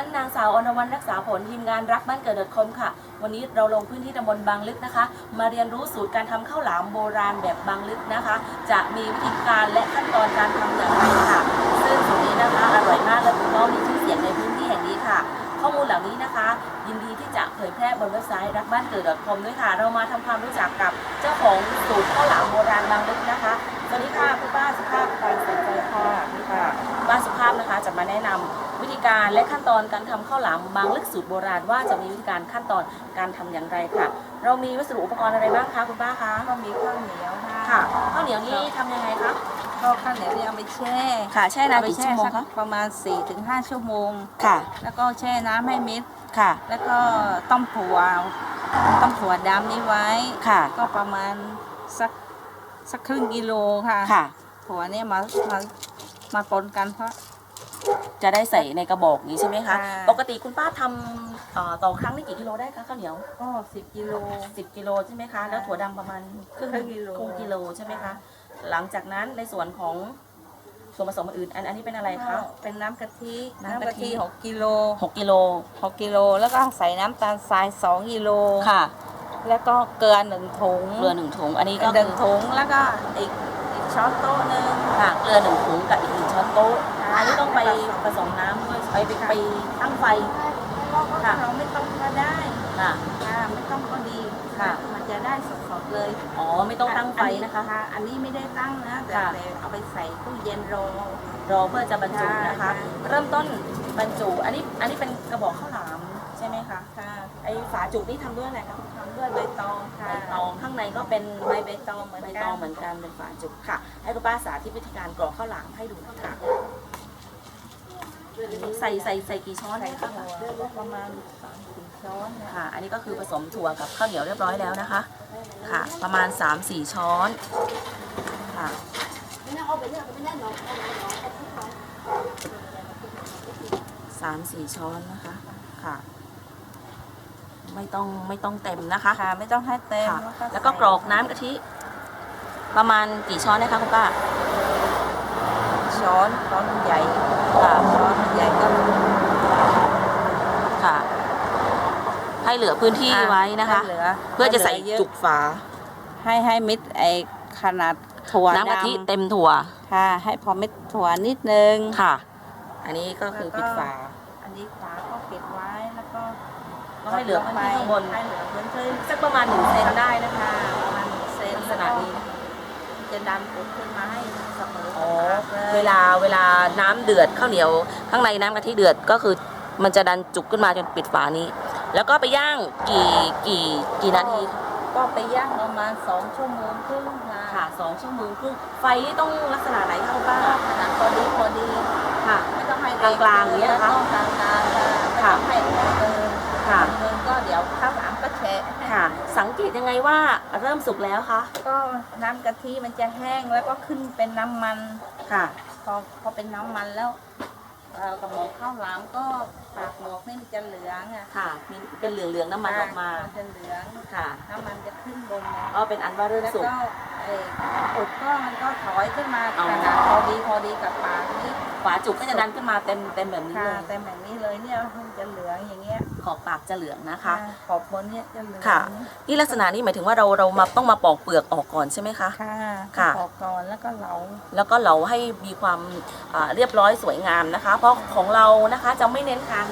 ฉันนางสาวอนวันรักษาผลทีมงานรักบ้านเกิดเดคมค่ะ วันนี้เราลงพื้นที่ตำบลบางลึกนะคะ มาเรียนรู้สูตรการทำข้าวหลามโบราณแบบบางลึกนะคะ จะมีวิธีการและขั้นตอนการทำอย่างไรค่ะ ซึ่งสูตรนี้นะคะอร่อยมากและก็มีชื่อเสียงในพื้นที่แห่งนี้ค่ะ ข้อมูลเหล่านี้นะคะ ยินดีที่จะเผยแพร่บนเว็บไซต์รักบ้านเกิด .com ด้วยค่ะ เรามาทำความรู้จักกับเจ้าของสูตรข้าวหลามโบราณบางลึกนะคะสวัสดีค่ะคุณป้าสุภาพการสนใจค่ะค่ะป้าสุภาพนะคะจะมาแนะนำ วิธีการและขั้นตอนการทำข้าวหลามบางลึกสูตรโบราณว่าจะมีวิธีการขั้นตอนการทำอย่างไรค่ะ เรามีวัสดุอุปกรณ์อะไรบ้างคะคุณป้าคะก็มีข้าวเหนียวค่ะค่ะข้าวเหนียวนี่ทำยังไงคะก็ข้าวเหนียวที่เอาไปแช่ค่ะแช่นานเอาไปกี่แช่ชั่วโมงสักคะประมาณ4-5ชั่วโมงค่ะ แล้วก็แช่น้ำให้มิดค่ะ แล้วก็ต้มถั่วต้มถั่วดำนี้ไว้ค่ะ ก็ประมาณสักสักครึ่งกิโลค่ะค่ะ ถั่วเนี่ยมามามาปนกันเพราะ จะได้ใส่ในกระบอกนี้ใช่ไหมคะค่ะปกติคุณป้าทำเอ่อต่อครั้งนี่กี่กิโลได้คะข้าวเหนียว ก็10กิโล 10กิโลใช่ไหมคะ แล้วถั่วดำประมาณครึ่งครึ่งกิโล ครึ่งกิโลใช่ไหมคะ หลังจากนั้นในส่วนของส่วนผสมอื่นๆอันอันนี้เป็นอะไรก็คะ เป็นน้ำกะทิน้ำกะทิ หกกิโล6กิโลหกกิโล แล้วก็ใส่น้ำตาลทรายสองกิโล ค่ะแล้วก็เกลือหนึ่งถุงเกลือหนึ่งถุงอันนี้ก็หคืนึ่งอถุงแล้วก็อีกอีกช้อนโต๊ะหนึ่งค่ะเกลือหนึ่งถุงกับอีกหนึ่งช้อนโต๊ะค่ะ อันนี้ต้องไปผสมน้ำด้วยไปไปไปตั้งไฟค่ะเราไม่ต้องก็ได้ค่ะ ค่ะไม่ต้องก็ดีค่ะ มันจะได้สดๆเลยอ๋อไม่ต้องตั้งไฟนะคะ อันนี้ไม่ได้ตั้งนะแต่ค่ะ แต่เอาไปใส่ตู้เย็นรอ รอเพื่อจะบรรจุนะคะค่ะเริ่มต้นบรรจุอันนี้อันนี้เป็นกระบอกข้าวหลามใช่ไหมคะค่ะไอ้ฝาจุกนี่ทำด้วยอะไรคะทำด้วยใบตองค่ะใบตองข้างในก็เป็นใบใบตองเหมือนใบกันตองเหมือนกันเป็นฝาจุกค่ะ ให้คุณป้าสาธิตวิธีการกรอกข้าวหลามให้ดูหนะคะ ใส่ใส่ใส่กี่ช้อนใส่ได้ถั่คะวประมาณสามถึงช้อนเนี่ยค่ะ อันนี้ก็คือผสมถั่วกับข้าวเหนียวเรียบร้อยแล้วนะคะ ค่ะ ประมาณ 3-4 ช้อนค่ะสามสี่ช้อนนะคะค่ะ ไม่ต้องไม่ต้องเต็มนะคะค่ะ ไม่ต้องให้เต็มค่ะแล้วก็กรอกน้ำกะทิ ประมาณกี่ช้อนนะคะคุณป้าช้อนช้อนใหญ่ค่ะช้อน ใหญ่ก็ค่ะ ให้เหลือพื้นที่ไว้นะคะ ให้เหลือเพื่อจะใส่ให้เหลือเยจุกฝา ให้ให้มิดไอขนาดถั่วน้ำกะทิดำเต็มถั่วค่ะ ให้พอเม็ดถั่วนิดนึง ค่ะ อันนี้ก็คือปิดฝา อันนี้ฝาก็ปิดไว้แล้วก็ก็ให้เหลือพื้นที่ข้างบน ให้เหลือพื้นที่สักประมาณหนึ่งเซนได้นะคะประมาณหนึ่งเซนลักษณะนี้จะดันปุขึ้นมาให้เสมออ๋อปากยเวลาเวลาน้ำเดือดข้าวเหนียว ข้างในน้ำกะทิเดือดก็คือมันจะดันจุกขึ้นมาจนปิดฝานี้ แล้วก็ไปย่างกี่กี่กี่นาทีก็ไปย่างประมาณสองชั่วโมงครึ่งค่ะค่ะสองชั่วโมงครึ่งไฟนี่ต้องลักษณะไหนคะคุณป้าก็ขนาดพอดีพอดีค่ะไม่ต้องให้กลางๆอย่างเงี้ยเหรอคะต้องกลางกลางๆค่ะไม่ต้องให้แรงเกินค่ะเกินก็เดี๋ยวข้าวหลามก็แฉะค่ะ สังเกตยังไงว่าเริ่มสุกแล้วคะก็น้ำกะทิมันจะแห้งแล้วก็ขึ้นเป็นน้ำมันค่ะ พอพอเป็นน้ำมันแล้วเอ่อ กระหมอกข้าวหลามก็ปากหมอกนี่มันจะเหลืองอะค่ะมีเป็นเหลืองๆน้ำมันออกมาจะเหลืองค่ะ น้ำมันจะขึ้นบนนะก็เป็นอันว่าเริ่มแล้วสุก ก็เอ่ออุดก็มันก็ถอยขึ้นมาอ๋อขนาดพอดีพอดีกับปากนี่ ฝาจุกก็จะดันขึ้นมาเต็มเต็มแบบนี้ค่ะเลยแต่แบบนี้เลยเนี่ยมันจะเหลืองอย่างเงี้ยขอบปากจะเหลืองนะคะ ขอบบนเนี่ยจะเหลืองค่ะ นี่ลักษณะนี้หมายถึงว่าเราเรามาต้องมาปอกเปลือกออกก่อนใช่ไหมคะ ค่ะค่ะ ขอบก่อนแล้วก็เหลาแล้วก็เหลาให้มีความอ่าเรียบร้อยสวยงามนะคะ เพราะของเรานะคะจะไม่เน้นการ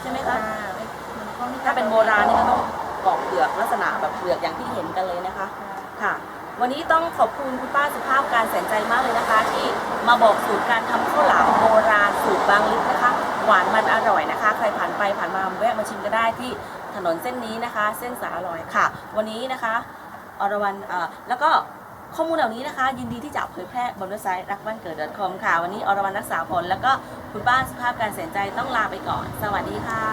ใช่ไหมคะ ค่ะไม่มันก็ไม่ถ้าเป็นโบราณนี่ก็ต้องปอกเปลือกลักษณะแบบเปลือกอย่างที่เห็นกันเลยนะคะ ค่ะค่ะ วันนี้ต้องขอบคุณคุณป้าสุภาพการแสนใจมากเลยนะคะ ที่มาบอกสูตรการทำข้าวหลามโบราณสูตรบางลึกนะคะ หวานมันอร่อยนะคะ ใครผ่านไปผ่านมาแวะมาชิมก็ได้ที่ถนนเส้นนี้นะคะ เส้นสาลอยค่ะ วันนี้นะคะอรวรรณเอ่อแล้วก็ข้อมูลเหล่านี้นะคะ ยินดีที่จะเผยแพร่บนเว็บไซต์รักบ้านเกิด .com ค่ะ วันนี้อรวรรณรักษาผล แล้วก็คุณป้าสุภาพการแสนใจต้องลาไปก่อน สวัสดีค่ะ